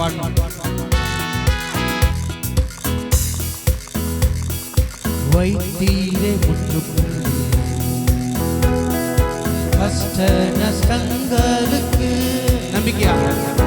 பாடணும் வைத்தீரே முற்றுப்புள்ளி அஷ்ட நஷ்டங்களுக்கு நம்பிக்கையாக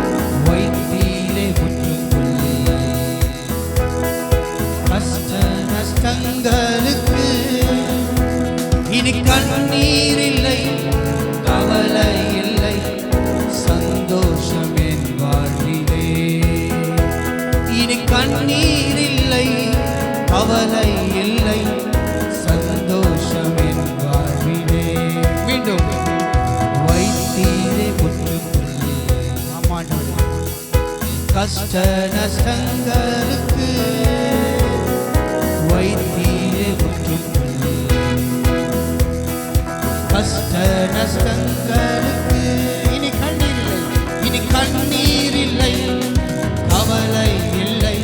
கஷ்ட நஷ்டங்களுக்கு வைத்தீரே முற்றுப்புள்ளி கஷ்ட நஷ்டங்களுக்கு இனி கண்ணீர் இனி கண்ணீர் இல்லை. கவலை இல்லை.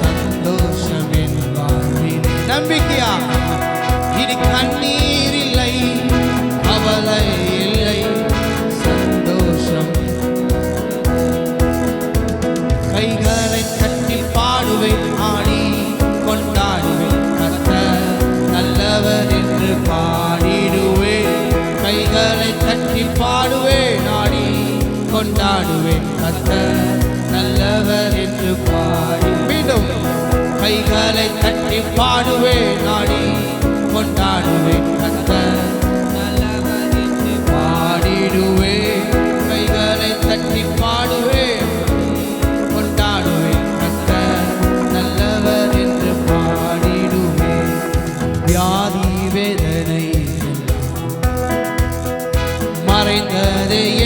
சந்தோஷம் என் வாழ்வில் நம்பிக்கையாக. இனி கண்ணீர் கைகளை கட்டில் பாடுவேன் ஆடி கொண்டாடுவேன். கத்த நல்லவர் என்று பாடிடுவேன் கைகளை கட்டி பாடுவேன் ஆடி கொண்டாடுவேன். கத்த நல்லவர் என்று பாடி. மீண்டும் கைகளை கட்டி பாடுவேன் ஆடி கொண்டாடுவேன். கத்த நல்லவர் என்று பாடிடுவேன் கதையே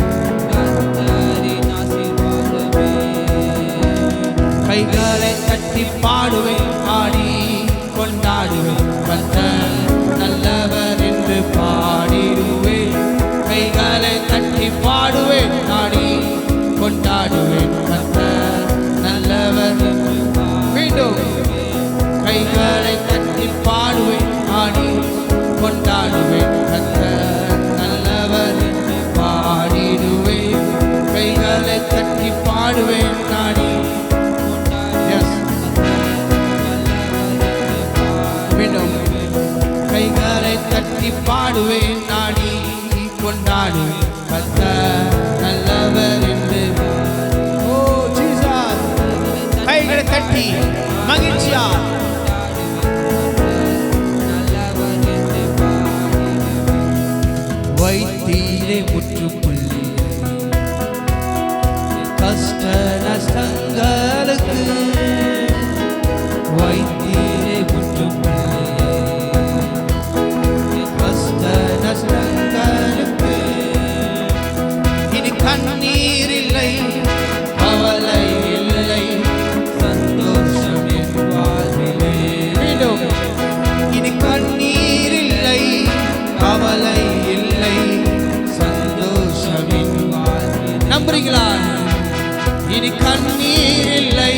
கொண்டாடுவேன் அந்த நல்லவர் பாடிடுவேன். கைகளை தட்டி பாடுவேன் நாடி விடும் கைகளை தட்டி பாடுவேன் நாடி கொண்டாடுவேன். இனி கண்ணீர் இல்லை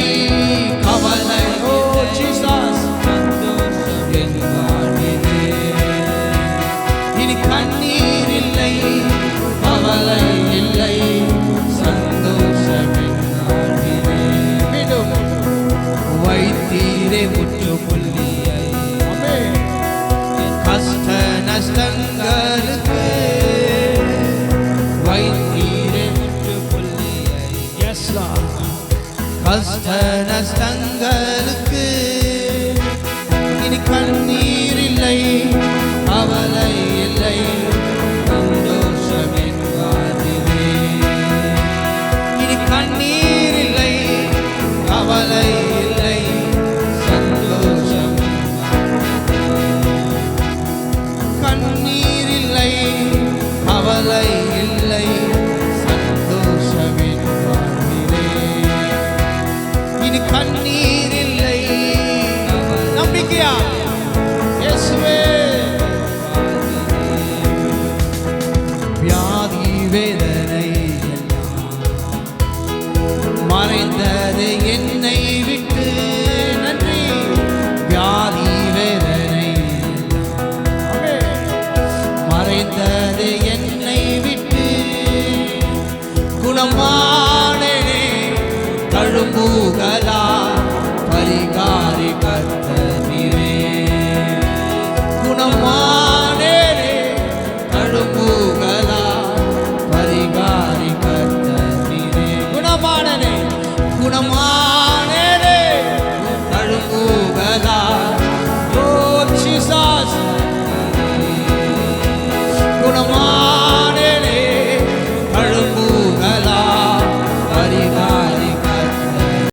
கஷ்ட நஷ்டங்களுக்கு